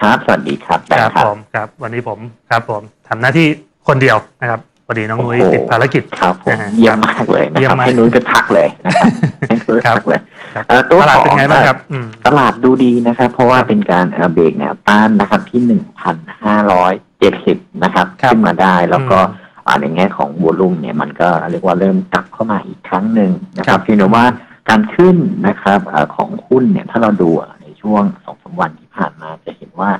ครับ สวัสดีครับแบคงรับค์ครับผมครับ วันนี้ผมครับผมทำหน้าที่คนเดียวนะครับพอดีน้องนุ้ยโอ้โหติดภารกิจครับผมนะฮะเยี่ยมมากเลยนะเยี่ยคมรับมากให้นุ้ยก็ทักเลยนะครับให้นุ้ยครับทักเลยครับเอ่อตัวตลาดขเป็นองไงบ้างครับอืมตลาดดูดีนะครับ เพราะว่าเป็นการเอ่อเบรกแนวต้านนะครับที่หนึ่งพันห้าร้อยเจ็ดสิบนะครับครับขึ้นมาได้แล้วก็อืมอ่าในแง่ของวอลุ่มเนี่ยมันก็เรียกว่าเริ่มกลับเข้ามาอีกครั้งหนึ่งนะคครัรับบเพียงแต่ว่าการขึ้นนะครับเอ่อของหุ้นเนี่ยถ้าเราดูอะในช่วงสองสามวันที่ผ่านมาจะเห็น ว่า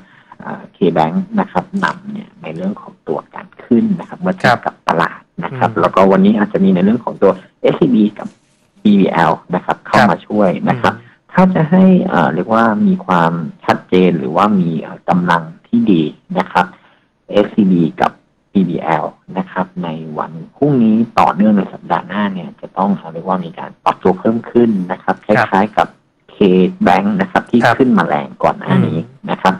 เคแบงค์นะครับนำเนี่ยในเรื่องของตัวการขึ้นนะครับเมื่อเทียบกับตลาดนะครับอืมแล้วก็วันนี้อาจจะมีในเรื่องของตัว SCB กับ BBL นะครับ เข้าครับมาช่วยนะครับ ถ้าจะให้เอ่อเรียกว่ามีความชัดเจนหรือว่ามีเอ่อกำลังที่ดีนะครับ SCB กับ BBL นะครับ ในวันพรุ่งนี้ต่อเนื่องในสัปดาห์หน้าเนี่ย จะต้องเรียกว่ามีการปรับตัวเพิ่มขึ้นนะครับคล้ายๆกับ K Bank นะครับ ที่ครับขึ้นมาแรงก่อนหน้านี้นะครับจะ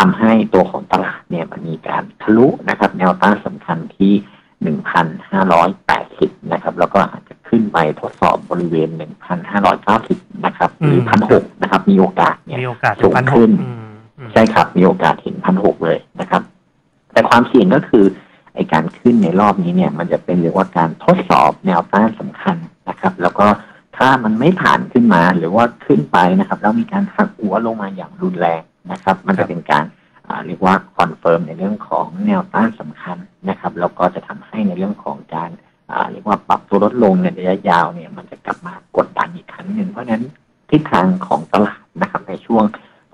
ทำให้ตัวของตลาดเนี่ยมันมีการทะลุนะครับ แนวต้านสำคัญที่1,580นะครับ แล้วก็อาจจะขึ้นไปทดสอบบริเวณ1,590นะครับหรืออืม1,600นะครับ มีโอกาสเนี่ยมีโอกาสสูงพันหขึ้กนอืมอืมใช่ครับมีโอกาสเห็น1,600เลยนะครับ แต่ความเสี่ยงก็คือไอการขึ้นในรอบนี้เนี่ย มันจะเป็นเรียกว่าการทดสอบแนวต้านสำคัญนะครับ แล้วก็ถ้ามันไม่ผ่านขึ้นมาหรือว่าขึ้นไปนะครับ แล้วมีการหักหัวลงมาอย่างรุนแรง นะครับ มันจะเป็นการอ่าเรียกว่าคอนเฟิร์มในเรื่องของแนวต้านสำคัญนะครับแล้วก็จะทำให้ในเรื่องของการอ่าเรียกว่าปรับตัวลดลงในระยะยาวเนี่ย มันจะกลับมากดดันอีกครั้งหนึ่งเพราะฉะนั้นทิศทางของตลาดนะครับในช่วง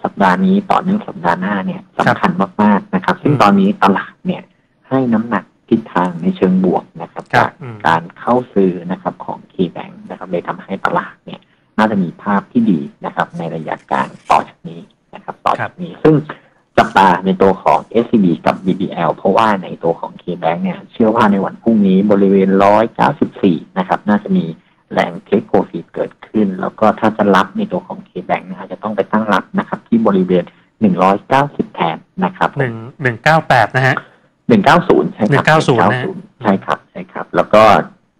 สัปดาห์นี้ต่อเนื่องสัปดาห์หน้าเนี่ยสำคัญมากๆนะครับ ซึ่งอืมตอนนี้ตลาดเนี่ยให้น้ำหนักทิศทางในเชิงบวกนะครับครับจากอืมการเข้าซื้อนะครับของ Key Bank นะครับเลยทำให้ตลาดเนี่ย น่าจะมีภาพที่ดีนะครับ ในระยะกลางต่อจาก นี้นะครับต่อจากนี้ซึ่งจับตาในตัวของ SCB กับ BBL เพราะว่าในตัวของ KBank เนี่ย เชื่อว่าในวันพรุ่งนี้บริเวณ 194 นะครับ น่าจะมีแรงเทคโปรฟิตเกิดขึ้น แล้วก็ถ้าจะรับในตัวของ KBank นะอาจจะต้องไปตั้งรับนะครับ ที่บริเวณ 190 แทนนะครับหนึ่งหนึ่งเก้าแปดนะฮะ 190 ใช่ครับ190นะฮะ190ใช่ครับใช่ครับ แล้วก็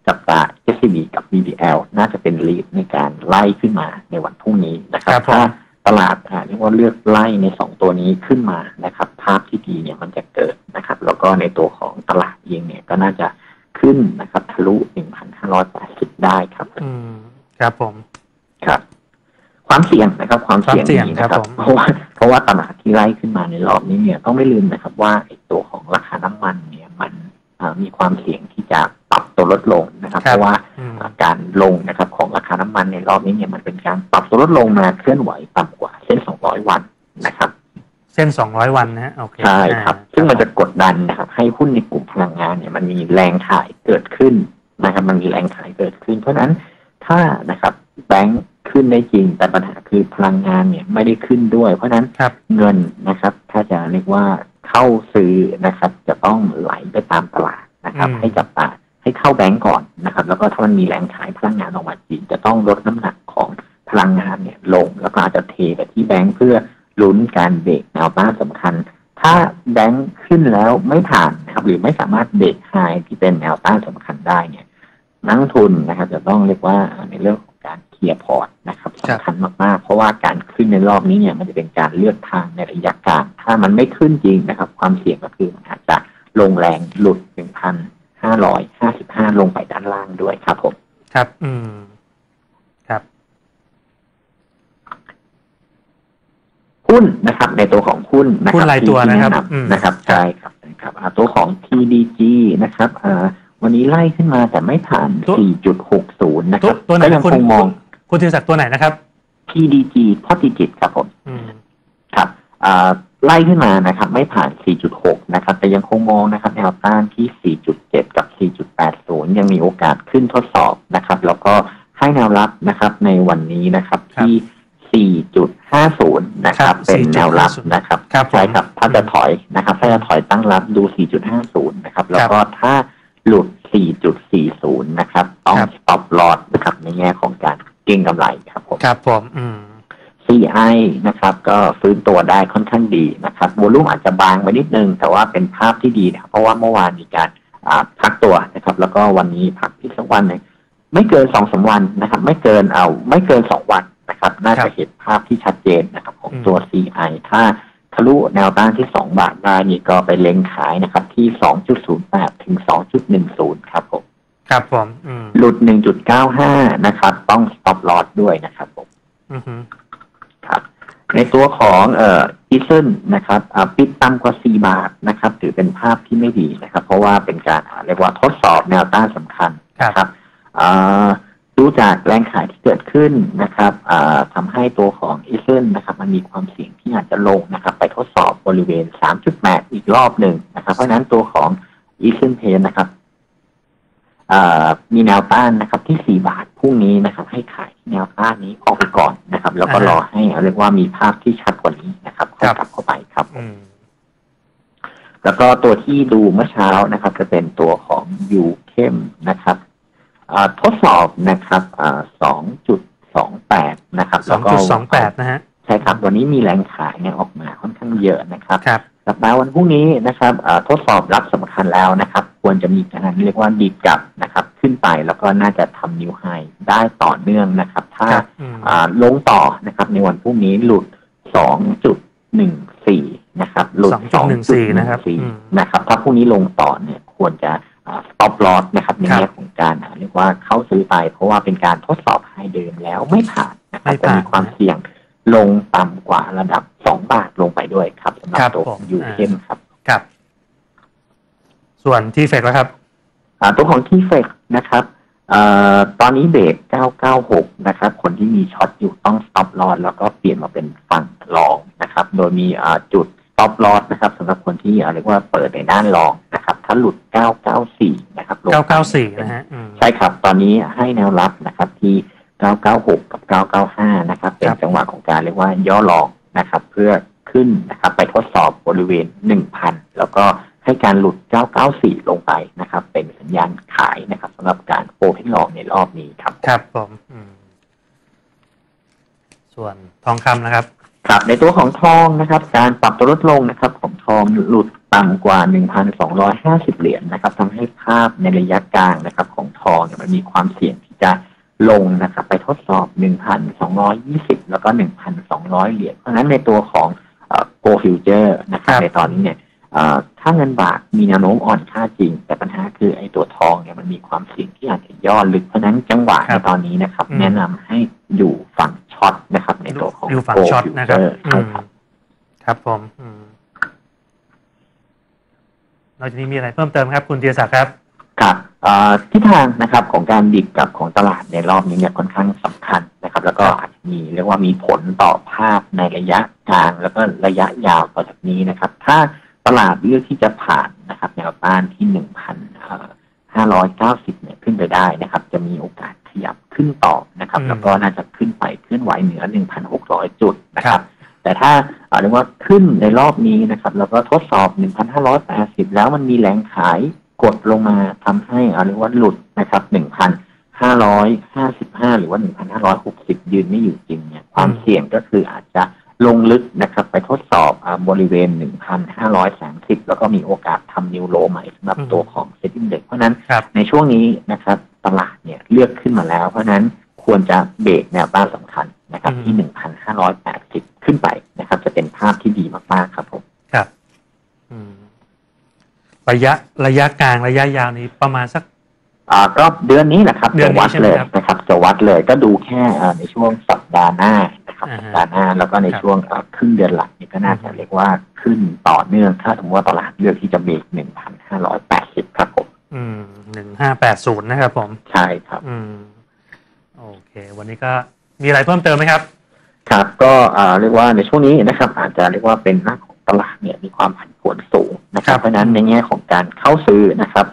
จับตา SCB กับ BBL น่าจะเป็นลีดในการไล่ขึ้นมาในวันพรุ่งนี้นะครัครับบผมถ้า ตลาดอ่าเรียกว่าเลือกไล่ในสองตัวนี้ขึ้นมานะครับ ภาพที่ดีเนี่ยมันจะเกิดนะครับ แล้วก็ในตัวของตลาดเองเนี่ยก็น่าจะขึ้นนะครับ ทะลุ 1,580 ได้ครับ อืม ครับผม ครับ ความเสี่ยงนะครับ ความเสี่ยงความเสี่ยงนี้นะคครัรับบผมเพราะว่าเพราะว่าตลาดที่ไล่ขึ้นมาในรอบนี้เนี่ยต้องไม่ลืมนะครับ ว่าไอ้ตัวของราคาน้ำมันเนี่ยมันอ่ามีความเสี่ยงที่จะปรับตัวลดลงนะครับ เพราะว่าอืมการลงนะครับ ของราคาน้ำมันในรอบนี้เนี่ยมันเป็นการปรับตัวลดลงมาเคลื่อนไหวต่ำกว่าเส้น 200 วันนะครับ เส้นสองร้อยวันนะฮะโอเคใช่ครับอ่าซึ่งมันจะกดดันนะครับ ให้หุ้นในกลุ่มพลังงานเนี่ยมันมีแรงขายเกิดขึ้นนะครับ มันมีแรงขายเกิดขึ้น เพราะฉะนั้นถ้านะครับแบงค์ขึ้นได้จริง แต่ปัญหาคือพลังงานเนี่ยไม่ได้ขึ้นด้วย เพราะฉะนั้นครับเงินนะครับ ถ้าจะเรียกว่าเข้าซื้อนะครับ จะต้องไหลไปตามตลาดนะครับอืมให้จับตา ให้เข้าแบงก์ก่อนนะครับ แล้วก็ถ้ามันมีแรงขายพลังงานออกมาจริงจะต้องลดน้ำหนักของพลังงานเนี่ยลง แล้วก็อาจจะเทไปที่แบงก์เพื่อลุ้นการเบรกแนวต้านสำคัญ ถ้าแบงก์ขึ้นแล้วไม่ผ่านนะครับ หรือไม่สามารถเบรกไฮที่เป็นแนวต้านสำคัญได้เนี่ยนักลงทุนนะครับ จะต้องเรียกว่าในเรื่องของการเคลียร์พอร์ตนะครับครับสำคัญมากๆ เพราะว่าการขึ้นในรอบนี้เนี่ยมันจะเป็นการเลือกทางในระยะกลางถ้ามันไม่ขึ้นจริงนะครับ ความเสี่ยงก็คือมันอาจจะลงแรงหลุด 1,555ลงไปด้านล่างด้วยครับผม ครับ อืม ครับ หุ้นนะครับ ในตัวของหุ้นนะคหุ้รันรายตัวที่นะครับแนะอืมนำนะครับใช่ครับนะครับอ่าตัวของ TDG นะครับอ่าวันนี้ไล่ขึ้นมาแต่ไม่ผ่านตัว4.60 นะคตัวรับตัวไหนก็ยังคุณคงมอง คุณธีรศักดิ์ตัวไหนนะครับ TDG พอติจิตครับผมอืมครับอ่า ไล่ขึ้นมานะครับไม่ผ่าน 4.6 นะครับ แต่ยังคงมองนะครับแนวต้านที่ 4.7 กับ 4.80 ยังมีโอกาสขึ้นทดสอบนะครับ แล้วก็ให้แนวรับนะครับในวันนี้นะครับครับที่ 4.50 นะคครัรับบเป็นแนวรับ4.50นะครับครับผมใช่ครับถ้าจะถอยนะครับ ถ้าจะถอยตั้งรับดู 4.50 นะครับ แล้วก็ถ้าหลุด 4.40 นะครับ ต้องครับ stop loss นะครับในแง่ของการเก็งกำไรครับผมครับผมอืม CI นะครับ ก็ฟื้นตัวได้ค่อนข้างดีนะครับวอลุ่มอาจจะบางไปนิดนึง แต่ว่าเป็นภาพที่ดีนะครับเพราะว่าเมื่อวานมีการอ่าพักตัวนะครับ แล้วก็วันนี้พักอีกสักวันหนึ่งไม่เกินสองสามวันนะครับ ไม่เกินเอาไม่เกินสองวันนะครับ น่าครัจะบเห็นภาพที่ชัดเจนนะครับ ของอืมตัว CI ถ้าทะลุแนวต้านที่สองบาทได้นี่ก็ไปเล็งขายนะครับ ที่สองจุดศูนย์แปดถึงสองจุดหนึ่งศูนย์ครับผมครับผมอืมหลุดหนึ่งจุดเก้าห้านะครับ ต้อง stop loss ด้วยนะครับผมอือฮึครับ ในตัวของเอ่ออีซึนนะครับอ่าปิดต่ำกว่าสี่บาทนะครับ ถือเป็นภาพที่ไม่ดีนะครับ เพราะว่าเป็นการอ่าเรียกว่าทดสอบแนวต้านสำคัญครับนะครับอ่าดูจากแรงขายที่เกิดขึ้นนะครับอ่าทำให้ตัวของอีซึนนะครับ มันมีความเสี่ยงที่อาจจะลงนะครับ ไปทดสอบบริเวณ 3.8 อีกรอบหนึ่งนะครับ เพราะฉะนั้นตัวของอีซึนเพนนะครับอ่า มีแนวต้านนะครับที่ 4 บาทพรุ่งนี้นะครับ ให้ขายที่แนวต้านนี้ออกไปก่อนนะครับ แล้วก็รอให้เรียกว่ามีภาพที่ชัดกว่านี้นะครับค่อยกลับเข้าไปครับอืมแล้วก็ตัวที่ดูเมื่อเช้านะครับ จะเป็นตัวของยูเข้มนะครับอ่าทดสอบนะครับสองจุดสองแปดนะครับสองจุดสองแปดนะฮะใช่ครับวันนี้มีแรงขายเนี่ยออกมาค่อนข้างเยอะนะครับครับสัปดาห์วันพรุ่งนี้นะครับอ่าทดสอบรับสำคัญแล้วนะครับ ควรจะมีการเรียกว่าดีดกลับนะครับ ขึ้นไปแล้วก็น่าจะทำนิวไฮได้ต่อเนื่องนะครับ ถ้าครับอืมอ่าลงต่อนะครับในวันพรุ่งนี้หลุด 2.14 นะครับ หลุด 2.14 นะครับอืม2.14นะครับ ถ้าพรุ่งนี้ลงต่อเนี่ยควรจะอ่า stop loss นะครับในครับแง่ของการอ่าเรียกว่าเข้าซื้อไป เพราะว่าเป็นการทดสอบไฮเดิมแล้วไม่ผ่านนะครับไม่จะผ่านมีความเสี่ยงลงต่ำกว่าระดับ 2 บาทลงไปด้วยครับสำหรับครับตัวผขมองยูอ่าเข้มครับครับ ส่วนที่เฟกแล้วครับอ่าตัวของที่เฟกนะครับเอ่อตอนนี้เบรก996 นะครับ คนที่มีช็อตอยู่ต้อง stop loss แล้วก็เปลี่ยนมาเป็นฝั่งรองนะครับ โดยมีอ่าจุด stop loss นะครับสำหรับคนที่อ่าเรียกว่าเปิดในด้านรองนะครับ ถ้าหลุด 994 นะครับลงไปเก้าเก้าสี่นะฮะอืมใช่ครับ ตอนนี้ให้แนวรับนะครับที่ 996 กับ 995 นะครับ เป็นครับจังหวะของการเรียกว่าย่อลองนะครับ เพื่อขึ้นนะครับ ไปทดสอบบริเวณ 1,000 แล้วก็ ให้การหลุด 994 ลงไปนะครับ เป็นสัญญาณขายนะครับสำหรับการโอเพนลองในรอบนี้ครับ ครับผมอืมส่วนทองคำนะครับ ครับ ในตัวของทองนะครับ การปรับตัวลดลงนะครับ ของทองหลุดต่ำกว่า 1,250 เหรียญนะครับทำให้ภาพในระยะกลางนะครับ ของทองเนี่ยมันมีความเสี่ยงที่จะลงนะครับ ไปทดสอบ 1,220 แล้วก็ 1,200 เหรียญเพราะฉะนั้นในตัวของโกฟิวเจอร์นะครับครับ ในตอนนี้เนี่ยเอ่อ ถ้าเงินบาทมีแนวโน้มอ่อนค่าจริง แต่ปัญหาคือไอ้ตัวทองเนี่ยมันมีความเสี่ยงที่อาจจะย่อลึกเพราะฉะนั้นจังหวะครัในบตอนนี้นะครับอืมแนะนำให้อยู่ฝั่งช็อตนะครับ ในตัวของอยู่ฝั่ง Gold ช็อตนะครับ Future อืใช่มครับ ครับผมอืมนอกจากนี้มีอะไรเพิ่มเติมครับ คุณเทียศักดิ์ครับครับเอ่อทิศทางนะครับของการดิบกับของตลาดในรอบนี้เนี่ยค่อนข้างสำคัญนะครับ แล้วก็ครับอาจจะมีเรียกว่ามีผลต่อภาพในระยะกลางแล้วก็ระยะยาวต่อจากนี้นะครับ ถ้า ตลาดเลือกที่จะผ่านนะครับแนวต้านที่หนึ่งพันห้าร้อยเก้าสิบเนี่ยขึ้นไปได้นะครับ จะมีโอกาสขยับขึ้นต่อนะครับอืมแล้วก็น่าจะขึ้นไปเคลื่อนไหวเหนือหนึ่งพันหกร้อยจุดนะคครัรับบแต่ถ้าเอ่อเรียกว่าขึ้นในรอบนี้นะครับ แล้วก็ทดสอบ1,580แล้วมันมีแรงขายกดลงมาทำให้เอ่อเรียกว่าหลุดนะครับ1,555หรือว่า1,560ยืนไม่อยู่จริงเนี่ยความเสี่ยงก็คืออาจจะ ลงลึกนะครับ ไปทดสอบอาบริเวณ 1,530 แล้วก็มีโอกาสทำนิวโลใหม่สำหรับอืมตัวของเซ็ตอินเด็กเพราะฉะนั้นครับในช่วงนี้นะครับตลาดเนี่ยเลือกขึ้นมาแล้ว เพราะฉะนั้นควรจะเบรกแนวต้านสำคัญนะครับที่ 1,580 ขึ้นไปนะครับ จะเป็นภาพที่ดีมาก ๆ ครับผมครับอืมระยะระยะกลางระยะยาวนี้ประมาณสักอ่าก็เดือนนี้แหละครับเดือนจะนี้วัดใช่ไหมเลยครับนะครับจะวัดเลยก็ดูแค่อ่าในช่วงสัปดาห์หน้า นะครับอ่าฮะสัปดาห์หน้าแล้วก็ในครับช่วงอ่าครึ่งเดือนหลังนี่ก็น่าจะเรียกว่าขึ้นต่อเนื่องถ้าสมมติว่าตลาดเลือกที่จะเบรก1,580ครับผมอืมหนึ่งห้าแปดศูนย์นะครับผมใช่ครับ อืมโอเค วันนี้ก็มีอะไรเพิ่มเติมไหมครับ ครับ ก็อ่าเรียกว่าในช่วงนี้นะครับ อาจจะเรียกว่าเป็นหน้าของตลาดเนี่ยมีความผันผวนสูงนะครัครับบเพราะฉะนั้นในแง่ของการเข้าซื้อนะครับ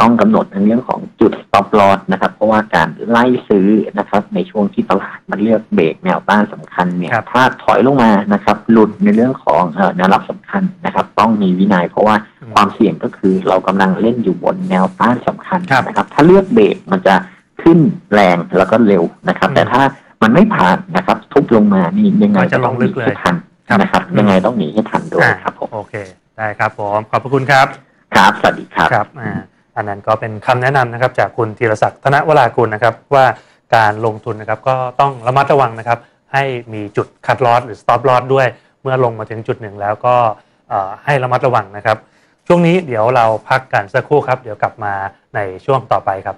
ต้องกำหนดในเรื่องของจุด stop loss นะครับ เพราะว่าการไล่ซื้อนะครับ ในช่วงที่ตลาดมันเลือกเบรกแนวต้านสำคัญเนี่ยครับถ้าถอยลงมานะครับ หลุดในเรื่องของเอ่อแนวรับสำคัญนะครับ ต้องมีวินัยเพราะว่าอืมความเสี่ยงก็คือเรากำลังเล่นอยู่บนแนวต้านสำคัญครับนะครับ ถ้าเลือกเบรกมันจะขึ้นแรงแล้วก็เร็วนะครับอืมแต่ถ้ามันไม่ผ่านนะครับ ทุบลงมานี่ยังไงมันจะลงลึกเลยให้ทันครับนะครับอืมยังไงต้องหนีให้ทันด้วยอ่าครับผมโอเค ได้ครับผมขอบพระคุณครับ ครับสวัสดีครับครับอ่า อันนั้นก็เป็นคำแนะนำนะครับจากคุณธีรศักดิ์ธนวรากุลนะครับว่าการลงทุนนะครับก็ต้องระมัดระวังนะครับให้มีจุดคัดลอสหรือสต็อปลอสด้วย เมื่อลงมาถึงจุดหนึ่งแล้วก็ให้ระมัดระวังนะครับ ช่วงนี้เดี๋ยวเราพักกันสักครู่ครับ เดี๋ยวกลับมาในช่วงต่อไปครับ